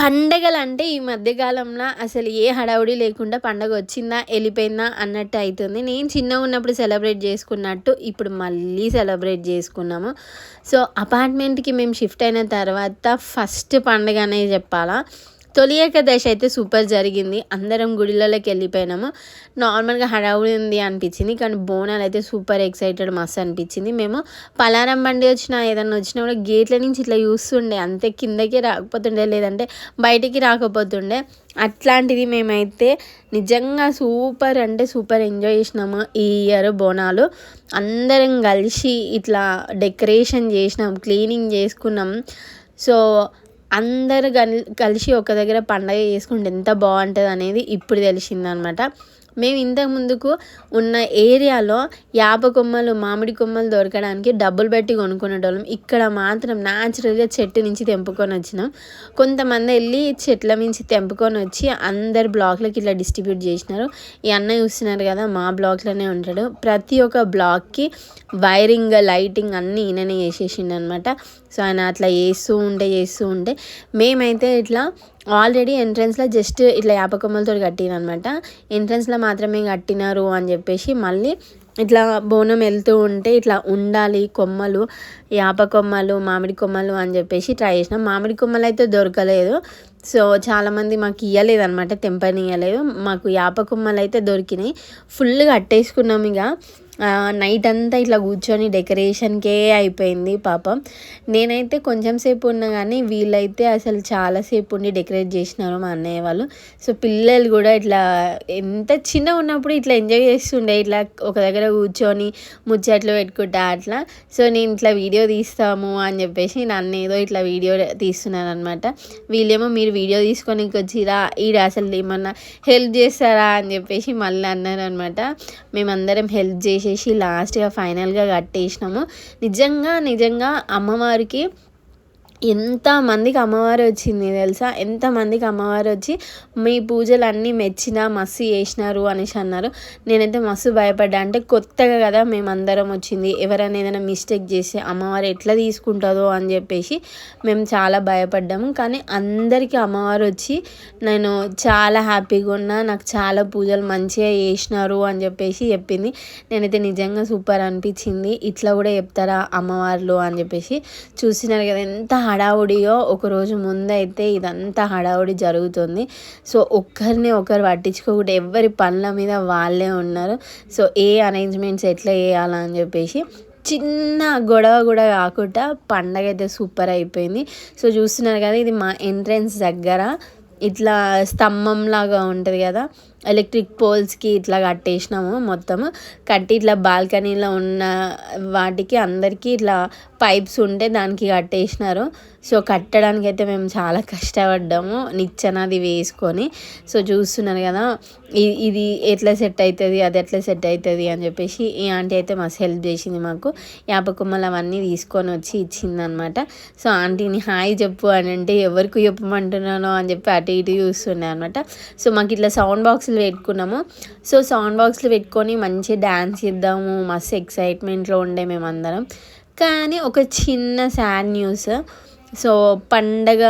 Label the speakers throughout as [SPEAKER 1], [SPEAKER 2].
[SPEAKER 1] పండగలు అంటే ఈ మధ్యకాలంలో అసలు ఏ హడావుడి లేకుండా పండగ వచ్చిందా వెళ్ళిపోయిందా అన్నట్టు అవుతుంది నేను చిన్నగా ఉన్నప్పుడు సెలబ్రేట్ చేసుకున్నట్టు ఇప్పుడు మళ్ళీ సెలబ్రేట్ చేసుకున్నాము. సో అపార్ట్మెంట్కి మేము షిఫ్ట్ అయిన తర్వాత ఫస్ట్ పండగ అనేది చెప్పాలా. తొలి ఏకాదశి అయితే సూపర్ జరిగింది. అందరం గుడిలలోకి వెళ్ళిపోయినాము. నార్మల్గా హడావుడి ఉంది అనిపించింది. కానీ బోనాలు అయితే సూపర్ ఎక్సైటెడ్ మస్తు అనిపించింది. మేము పలారం బండి వచ్చినా ఏదన్నా వచ్చినా కూడా గేట్ల నుంచి ఇట్లా చూస్తుండే. అంతే కిందకి రాకపోతుండే. లేదంటే బయటికి రాకపోతుండే. అట్లాంటిది మేమైతే నిజంగా సూపర్ అంటే సూపర్ ఎంజాయ్ చేసినాము ఈ ఇయర్ బోనాలు. అందరం కలిసి ఇట్లా డెకరేషన్ చేసినాం క్లీనింగ్ చేసుకున్నాం. సో అందరు కలిసి ఒక దగ్గర పండగ చేసుకుంటే ఎంత బాగుంటుంది అనేది ఇప్పుడు తెలిసిందనమాట. మేము ఇంతకు ముందుకు ఉన్న ఏరియాలో యాప కొమ్మలు మామిడి కొమ్మలు దొరకడానికి డబ్బులు పెట్టి కొనుక్కునేటోళ్ళం. ఇక్కడ మాత్రం న్యాచురల్గా చెట్టు నుంచి తెంపుకొని వచ్చినాం. కొంతమంది వెళ్ళి చెట్ల నుంచి తెంపుకొని వచ్చి అందరు బ్లాక్లకి ఇట్లా డిస్ట్రిబ్యూట్ చేసినారు. ఈ అన్న చూస్తున్నారు కదా మా బ్లాక్లోనే ఉంటాడు. ప్రతి ఒక్క బ్లాక్కి వైరింగ్ లైటింగ్ అన్నీ ఈయననే చేసేసిండు అనమాట సో ఆయన అట్లా చేస్తూ ఉంటే చేస్తూ ఉంటే మేమైతే ఇట్లా ఆల్రెడీ ఎంట్రన్స్లో జస్ట్ ఇట్లా యాపకొమ్మలతో కట్టిన అనమాట ఎంట్రన్స్లో మాత్రమే కట్టినారు అని చెప్పేసి మళ్ళీ ఇట్లా బోనం వెళ్తూ ఉంటే ఇట్లా ఉండాలి కొమ్మలు యాప కొమ్మలు మామిడి కొమ్మలు అని చెప్పేసి ట్రై చేసినాం. మామిడి కొమ్మలు అయితే దొరకలేదు. సో చాలామంది మాకు ఇవ్వలేదు అనమాట ఇవ్వలేదు మాకు యాప కొమ్మలు అయితే దొరికినాయి. ఫుల్గా అట్టేసుకున్నాం ఇక. నైట్ అంతా ఇట్లా కూర్చొని డెకరేషన్కే అయిపోయింది పాపం. నేనైతే కొంచెం సేపు ఉన్నా కానీ వీళ్ళైతే అసలు చాలాసేపు ఉండి డెకరేట్ చేసినారు మా అన్నయ్య వాళ్ళు. సో పిల్లలు కూడా ఇట్లా ఎంత చిన్న ఉన్నప్పుడు ఇట్లా ఎంజాయ్ చేస్తుండే ఇట్లా ఒక దగ్గర కూర్చొని ముచ్చట్లు పెట్టుకుంటా అట్లా. సో నేను ఇట్లా వీడియో తీస్తాము అని చెప్పేసి నన్ను ఏదో ఇట్లా వీడియో తీస్తున్నాను అనమాట వీళ్ళేమో మీరు వీడియో తీసుకొని వచ్చిరా ఈడ అసలు ఏమన్నా హెల్ప్ చేస్తారా అని చెప్పేసి మళ్ళీ అన్నారు అనమాట మేమందరం హెల్ప్ చేసి చేసేసి లాస్ట్గా ఫైనల్గా కట్టేసినాము. నిజంగా నిజంగా అమ్మవారికి ఎంతమందికి అమ్మవారు వచ్చింది తెలుసా? ఎంతమందికి అమ్మవారు వచ్చి మీ పూజలు అన్నీ మెచ్చిన మస్తు చేసినారు అనేసి అన్నారు. నేనైతే మస్తు భయపడ్డా. అంటే కొత్తగా కదా మేమందరం వచ్చింది. ఎవరైనా ఏదైనా మిస్టేక్ చేసి అమ్మవారు ఎట్లా తీసుకుంటుందో అని చెప్పేసి మేము చాలా భయపడ్డాము. కానీ అందరికీ అమ్మవారు వచ్చి నేను చాలా హ్యాపీగా ఉన్నా నాకు చాలా పూజలు మంచిగా చేసినారు అని చెప్పేసి చెప్పింది. నేనైతే నిజంగా సూపర్ అనిపించింది. ఇట్లా కూడా చెప్తారా అమ్మవార్లు అని చెప్పేసి. చూసినారు కదా ఎంత హడావుడిగా ఒకరోజు ముందైతే ఇదంతా హడావుడి జరుగుతుంది. సో ఒక్కరిని ఒకరు పట్టించుకోకుండా ఎవరి పనుల మీద వాళ్ళే ఉన్నారు. సో ఏ అరేంజ్మెంట్స్ ఎట్లా చేయాలని చెప్పేసి చిన్న గొడవ కూడా కాకుండా పండగ అయితే సూపర్ అయిపోయింది. సో చూస్తున్నారు కదా ఇది మా ఎంట్రన్స్ దగ్గర ఇట్లా స్తంభం లాగా ఉంటుంది కదా ఎలక్ట్రిక్ పోల్స్కి ఇట్లా కట్టేసినాము మొత్తము. కట్టి ఇట్లా బాల్కనీలో ఉన్న వాటికి అందరికీ ఇట్లా పైప్స్ ఉంటే దానికి కట్టేసినారు. సో కట్టడానికి అయితే మేము చాలా కష్టపడ్డాము. నిచ్చెనది వేసుకొని. సో చూస్తున్నారు కదా ఇది ఎట్లా సెట్ అవుతుంది అది ఎట్లా సెట్ అవుతుంది అని చెప్పేసి ఈ ఆంటీ అయితే మస్తు హెల్ప్ చేసింది మాకు. యాపకుమ్మలు అవన్నీ తీసుకొని వచ్చి ఇచ్చిందనమాట. సో ఆంటీని హాయ్ చెప్పు అని అంటే ఎవరికి చెప్పమంటున్నానో అని చెప్పి అటు ఇటు చూస్తున్నాయి అనమాట. సో మాకు ఇట్లా సౌండ్ బాక్సులు పెట్టుకున్నాము. సో సౌండ్ బాక్స్లు పెట్టుకొని మంచి డ్యాన్స్ ఇద్దాము మస్తు ఎక్సైట్మెంట్లో ఉండే మేమందరం. కానీ ఒక చిన్న సాడ్ న్యూస్ సో పండగ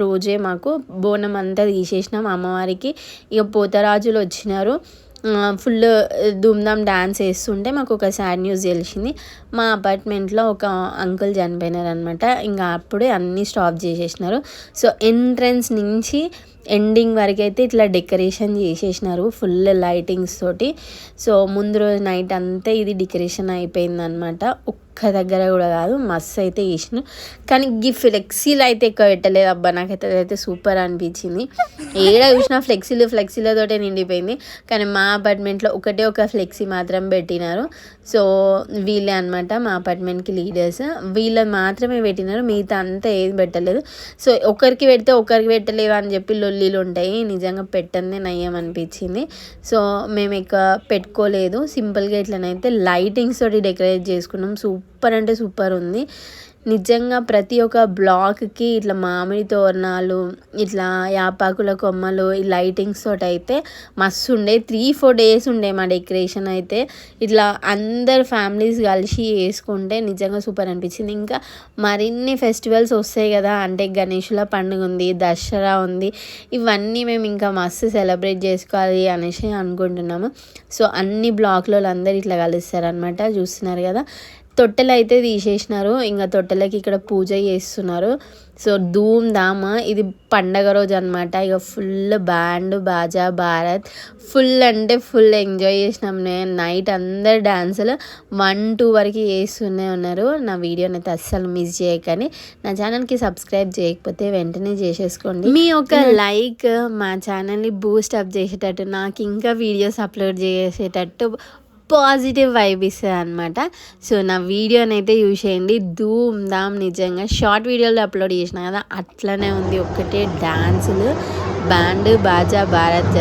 [SPEAKER 1] రోజే మాకు బోనం అంతా తీసేసినాం అమ్మవారికి. ఇక పోతరాజులు వచ్చినారు. ఫుల్ ధూమ్ధామ్ డ్యాన్స్ వేస్తుంటే మాకు ఒక సాడ్ న్యూస్ తెలిసింది. మా అపార్ట్మెంట్లో ఒక అంకుల్ చనిపోయినారు అనమాట ఇంకా అప్పుడే అన్నీ స్టాప్ చేసేసినారు. సో ఎంట్రన్స్ నుంచి ఎండింగ్ వరకు అయితే ఇట్లా డెకరేషన్ చేసేసినారు ఫుల్ లైటింగ్స్ తోటి. సో ముందు రోజు నైట్ అంతా ఇది డెకరేషన్ అయిపోయిందనమాట ఒక్క దగ్గర కూడా కాదు మస్తు అయితే చేసిన కానీ గీ ఫ్లెక్సీలు అయితే ఎక్కువ పెట్టలేదు అబ్బా నాకైతే అదైతే సూపర్ అనిపించింది. ఏడ చూసినా ఫ్లెక్సీలు ఫ్లెక్సీలతోటే నిండిపోయింది. కానీ మా అపార్ట్మెంట్లో ఒకటే ఒక ఫ్లెక్సీ మాత్రం పెట్టినారు. సో వీళ్ళే అనమాట మా అపార్ట్మెంట్కి లీడర్స్. వీళ్ళని మాత్రమే పెట్టినారు మిగతా అంతా ఏది పెట్టలేదు. సో ఒకరికి పెడితే ఒకరికి పెట్టలేదు అని చెప్పి లొల్లీలు ఉంటాయి. నిజంగా పెట్టందే నయ్యం అనిపించింది. సో మేము ఇక పెట్టుకోలేదు. సింపుల్గా ఇట్లనైతే లైటింగ్స్ తోటి డెకరేట్ చేసుకున్నాం. సూపర్ అంటే సూపర్ ఉంది. నిజంగా ప్రతి ఒక్క బ్లాక్కి ఇట్లా మామిడి తోరణాలు ఇట్లా యాపాకుల కొమ్మలు ఈ లైటింగ్స్ తోటి అయితే మస్తు ఉండే త్రీ ఫోర్ డేస్ ఉండే మా డెకరేషన్ అయితే. ఇట్లా అందరు ఫ్యామిలీస్ కలిసి వేసుకుంటే నిజంగా సూపర్ అనిపించింది. ఇంకా మరిన్ని ఫెస్టివల్స్ వస్తాయి కదా అంటే గణేషుల పండుగ ఉంది దసరా ఉంది ఇవన్నీ మేము ఇంకా మస్తు సెలబ్రేట్ చేసుకోవాలి అనేసి అనుకుంటున్నాము. సో అన్ని బ్లాక్లలో అందరు ఇట్లా కలుస్తారనమాట చూస్తున్నారు కదా. తొట్టెలు అయితే తీసేసినారు. ఇంకా తొట్టెలకి ఇక్కడ పూజ చేస్తున్నారు. సో ధూమ్ ధామ్ ఇది పండగ రోజు అనమాట ఇక ఫుల్ బ్యాండ్ బాజా భారత్. ఫుల్ అంటే ఫుల్ ఎంజాయ్ చేసినాం. నేను నైట్ అందరు డ్యాన్సులు వన్ టూ వరకు చేస్తూనే ఉన్నారు. నా వీడియోని అయితే అస్సలు మిస్ చేయకని నా ఛానల్కి సబ్స్క్రైబ్ చేయకపోతే వెంటనే చేసేసుకోండి. మీ ఒక లైక్ మా ఛానల్ని బూస్ట్ అప్ చేసేటట్టు నాకు ఇంకా వీడియోస్ అప్లోడ్ చేసేటట్టు పాజిటివ్ వైబ్ ఇస్తుంది అనమాట సో నా వీడియోని అయితే యూజ్ చేయండి. ధూమ్ ధామ్ నిజంగా. షార్ట్ వీడియోలో అప్లోడ్ చేసిన కదా అట్లనే ఉంది ఒక్కటే డాన్సులు. బ్యాండ్ బాజా భారత్